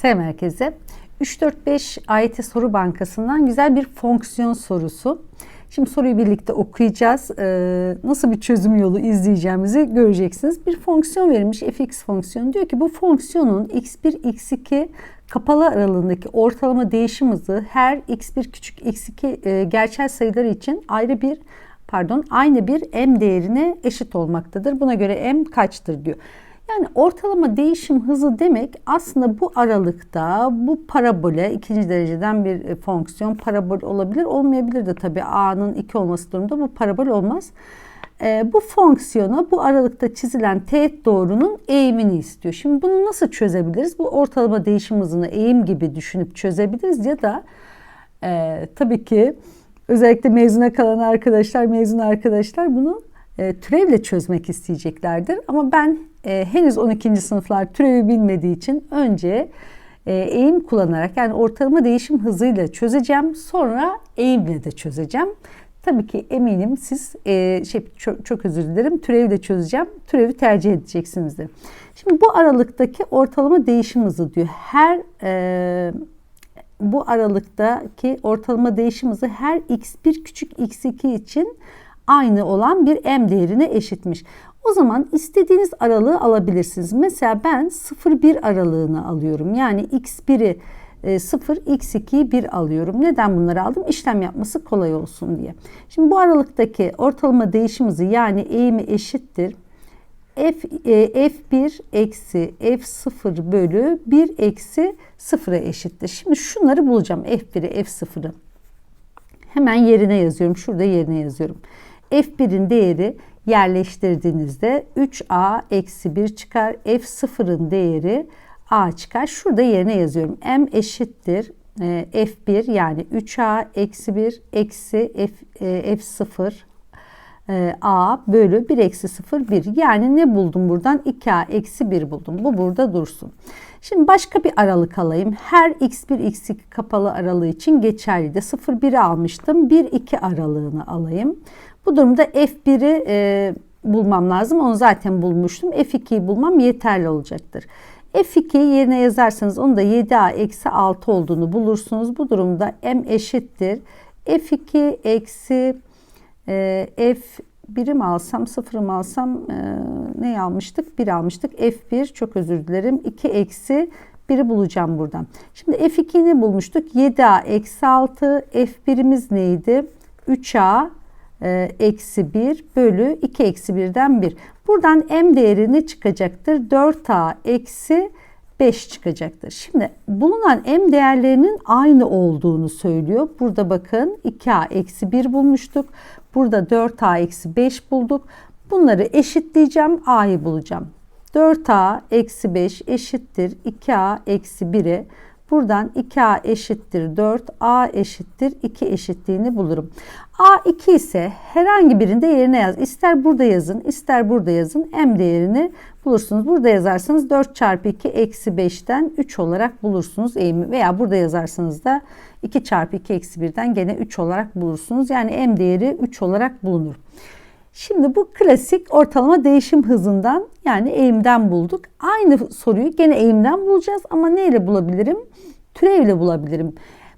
Selam herkese. 3-4-5 AYT Soru Bankası'ndan güzel bir fonksiyon sorusu. Şimdi soruyu birlikte okuyacağız. Ee, nasıl bir çözüm yolu izleyeceğimizi göreceksiniz. Bir fonksiyon verilmiş fx fonksiyonu. Diyor ki bu fonksiyonun x1, x2 kapalı aralığındaki ortalama değişim hızı her x1 küçük x2 e, gerçel sayılar için ayrı bir pardon aynı bir m değerine eşit olmaktadır. Buna göre m kaçtır diyor. Yani ortalama değişim hızı demek aslında bu aralıkta bu parabole ikinci dereceden bir e, fonksiyon parabol olabilir olmayabilir de tabii a'nın 2 olması durumunda bu parabol olmaz. E, bu fonksiyona bu aralıkta çizilen teğet doğrunun eğimini istiyor. Şimdi bunu nasıl çözebiliriz? Bu ortalama değişim hızını eğim gibi düşünüp çözebiliriz ya da e, tabii ki özellikle mezuna kalan arkadaşlar, mezun arkadaşlar bunu e, türevle çözmek isteyeceklerdir. Ama ben e, henüz 12. sınıflar türevi bilmediği için önce e, eğim kullanarak yani ortalama değişim hızıyla çözeceğim. Sonra eğimle de çözeceğim. Tabii ki eminim siz e, şey çok, çok özür dilerim türevi de çözeceğim. Türevi tercih edeceksinizdir. Şimdi bu aralıktaki ortalama değişim hızı diyor. Her e, bu aralıktaki ortalama değişim hızı her x1 küçük x2 için aynı olan bir m değerine eşitmiş. O zaman istediğiniz aralığı alabilirsiniz. Mesela ben 0-1 aralığını alıyorum. Yani x1'i 0, x2'yi 1 alıyorum. Neden bunları aldım? İşlem yapması kolay olsun diye. Şimdi bu aralıktaki ortalama değişim hızı yani eğimi eşittir. F, e, F1 eksi F0 bölü 1 eksi 0'a eşittir. Şimdi şunları bulacağım. F1'i F0'ı. Hemen yerine yazıyorum. Şurada yerine yazıyorum. F1'in değeri yerleştirdiğinizde 3A eksi 1 çıkar. F0'ın değeri A çıkar. Şurada yerine yazıyorum. M eşittir e, F1 yani 3A eksi 1 eksi F, e, F0 e, A bölü 1 eksi 0 1. Yani ne buldum buradan? 2A eksi 1 buldum. Bu burada dursun. Şimdi başka bir aralık alayım. Her x1 x2 kapalı aralığı için geçerli de 0-1'i almıştım. 1-2 aralığını alayım. Bu durumda F1'i e, bulmam lazım. Onu zaten bulmuştum. F2'yi bulmam yeterli olacaktır. F2 yerine yazarsanız onu da 7A eksi 6 olduğunu bulursunuz. Bu durumda M eşittir. F2 eksi e, F birim alsam sıfırım alsam e, ne almıştık? 1 almıştık. F1 çok özür dilerim. 2 eksi 1'i bulacağım buradan. Şimdi F2'yi ne bulmuştuk? 7A eksi 6. F1'imiz neydi? 3A e, eksi 1 bölü 2 eksi 1'den 1. Buradan m değeri ne çıkacaktır? 4a eksi 5 çıkacaktır. Şimdi bulunan m değerlerinin aynı olduğunu söylüyor. Burada bakın 2a eksi 1 bulmuştuk. Burada 4a eksi 5 bulduk. Bunları eşitleyeceğim. a'yı bulacağım. 4a eksi 5 eşittir 2a eksi 1'e Buradan 2A eşittir 4, A eşittir 2 eşitliğini bulurum. A 2 ise herhangi birinde yerine yaz. İster burada yazın, ister burada yazın. M değerini bulursunuz. Burada yazarsanız 4 çarpı 2 eksi 5'ten 3 olarak bulursunuz eğimi. Veya burada yazarsanız da 2 çarpı 2 eksi 1'den gene 3 olarak bulursunuz. Yani M değeri 3 olarak bulunur. Şimdi bu klasik ortalama değişim hızından yani eğimden bulduk. Aynı soruyu gene eğimden bulacağız ama neyle bulabilirim? Türevle bulabilirim.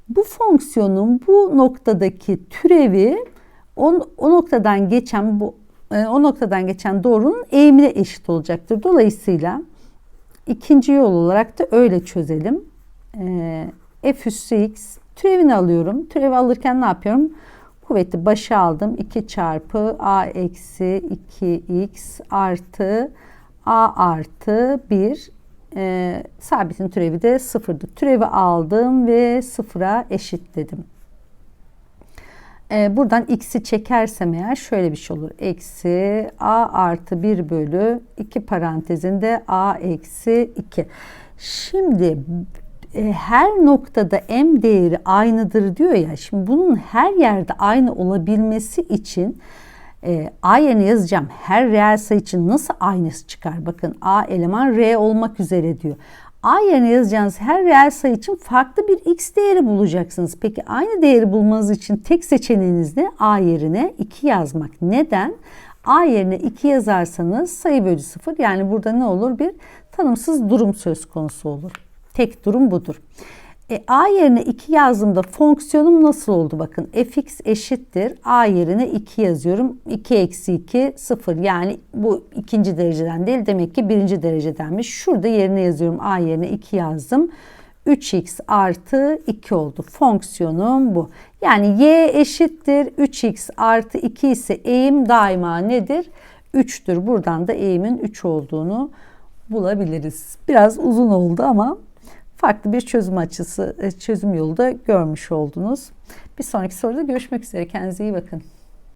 Bu fonksiyonun bu noktadaki türevi o, o noktadan geçen bu e, o noktadan geçen doğrunun eğimine eşit olacaktır. Dolayısıyla ikinci yol olarak da öyle çözelim. E, f üssü x türevini alıyorum. Türevi alırken ne yapıyorum? Kuvveti başa aldım. 2 çarpı a eksi 2x artı a artı 1 e, sabitin türevi de sıfırdı. Türevi aldım ve sıfıra eşitledim. E, buradan x'i çekersem eğer şöyle bir şey olur. Eksi a artı 1 bölü 2 parantezinde a eksi 2. Şimdi her noktada m değeri aynıdır diyor ya. Şimdi bunun her yerde aynı olabilmesi için e, a yazacağım. Her reel sayı için nasıl aynısı çıkar? Bakın a eleman r olmak üzere diyor. A yerine yazacağınız her reel sayı için farklı bir x değeri bulacaksınız. Peki aynı değeri bulmanız için tek seçeneğiniz ne? A yerine 2 yazmak. Neden? A yerine 2 yazarsanız sayı bölü 0 yani burada ne olur? Bir tanımsız durum söz konusu olur. Tek durum budur. E, a yerine 2 yazdığımda fonksiyonum nasıl oldu? Bakın fx eşittir. a yerine 2 yazıyorum. 2 eksi 2 0. Yani bu ikinci dereceden değil demek ki birinci derecedenmiş. Şurada yerine yazıyorum. a yerine 2 yazdım. 3x artı 2 oldu. Fonksiyonum bu. Yani y eşittir 3x artı 2 ise eğim daima nedir? 3'tür. Buradan da eğimin 3 olduğunu bulabiliriz. Biraz uzun oldu ama farklı bir çözüm açısı, çözüm yolu da görmüş oldunuz. Bir sonraki soruda görüşmek üzere. Kendinize iyi bakın.